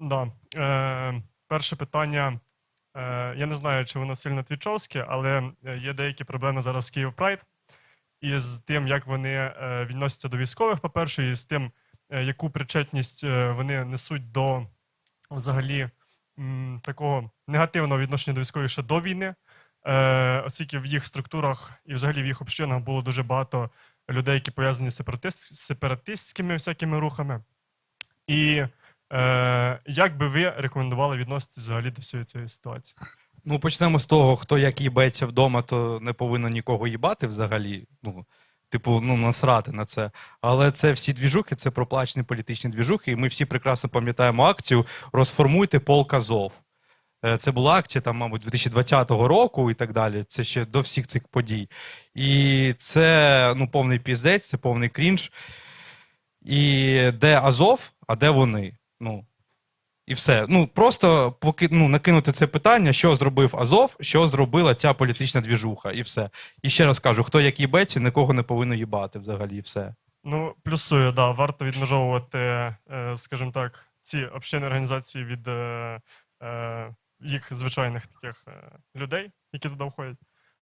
Да. Е, перше питання. Е, я не знаю, чи воно сильно твічовське, але е, є деякі проблеми зараз з Київ Прайд із тим, як вони е, відносяться до військових, по-перше, і з тим, е, яку причетність вони несуть до взагалі такого негативного відношення до військових ще до війни, е, оскільки в їх структурах і взагалі в їх общинах було дуже багато людей, які пов'язані з сепаратист, сепаратистськими всякими рухами. І е, як би ви рекомендували відноситися взагалі до всієї цієї ситуації? Ну, почнемо з того, хто як їбеться вдома, то не повинен нікого їбати взагалі. Ну, типу, ну, насрати на це. Але це всі двіжухи, це проплачені політичні двіжухи, і ми всі прекрасно пам'ятаємо акцію Розформуйте полк Азов. Е, Це була акція, там, мабуть, 2020 року і так далі. Це ще до всіх цих подій. І це ну, повний піздець, це повний крінж. І де Азов, а де вони? Ну, і все. Ну просто поки ну, накинути це питання, що зробив Азов, що зробила ця політична двіжуха, і все. І ще раз кажу, хто як їбеться, нікого не повинен їбати взагалі, і все. Ну, плюсую, да, варто відмежовувати, е, скажімо так, ці общини організації від е, е, їх звичайних таких людей, які туди входять.